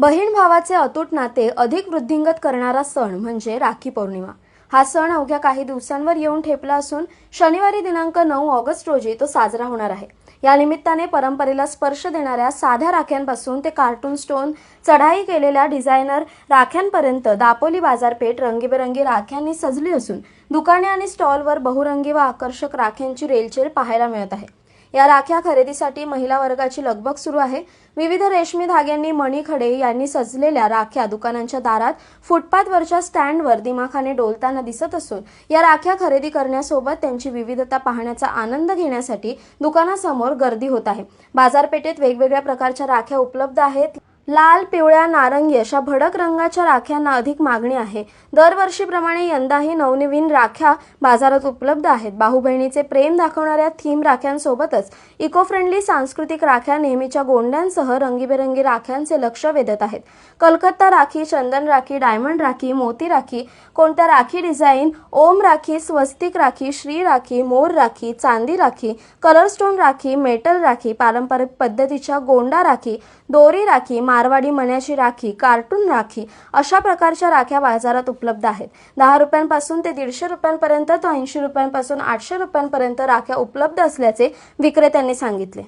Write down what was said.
बहीण भावाचे अतूट नाते अधिक वृद्धिंगत करणारा सण म्हणजे राखी पौर्णिमा. हा सण अवघ्या काही दिवसांवर येऊन ठेपला असून शनिवारी दिनांक नऊ ऑगस्ट रोजी तो साजरा होणार आहे. या निमित्ताने परंपरेला स्पर्श देणाऱ्या साध्या राख्यांपासून ते कार्टून स्टोन चढाई केलेल्या डिझायनर राख्यांपर्यंत दापोली बाजारपेठ रंगीबेरंगी राख्यांनी सजली असून दुकाने आणि स्टॉलवर बहुरंगी व आकर्षक राख्यांची रेलचेल पाहायला मिळत आहे. या राख्या खरेदीसाठी महिला वर्गाची लगबग सुरू आहे. विविध रेशमी धाग्यांनी मणी खडे यांनी सजलेल्या राख्या दुकानांच्या दारात फुटपाथवरच्या स्टँडवर दिमाखाने डोलताना दिसत असून या राख्या खरेदी करण्यासोबत त्यांची विविधता पाहण्याचा आनंद घेण्यासाठी दुकानासमोर गर्दी होत आहे. बाजारपेठेत वेगवेगळ्या प्रकारच्या राख्या उपलब्ध आहेत. लाल पिवळ्या नारंगी अशा भडक रंगाच्या राख्यांना अधिक मागणी आहे. दरवर्षीप्रमाणे यंदाही नवनवीन राख्या बाजारात उपलब्ध आहेत. भाऊ बहिणीचे प्रेम दाखवणाऱ्या थीम राख्यांसोबतच इको फ्रेंडली सांस्कृतिक राख्या नेहमीच्या गोंड्यांसह रंगीबेरंगी राख्यांचे लक्ष वेधत आहेत. कलकत्ता राखी चंदन राखी डायमंड राखी मोती राखी कोणत्या राखी डिझाईन? ओम राखी स्वस्तिक राखी श्री राखी मोर राखी चांदी rakhi colour stone rakhi metal rakhi पारंपरिक पद्धतीच्या गोंडा राखी दोरी राखी मारवाडी मण्याची राखी कार्टून राखी अशा प्रकारच्या राख्या बाजारात उपलब्ध आहेत. दहा रुपयांपासून ते दीडशे रुपयांपर्यंत तो ऐंशी रुपयांपासून आठशे रुपयांपर्यंत राख्या उपलब्ध असल्याचे विक्रेत्यांनी सांगितले.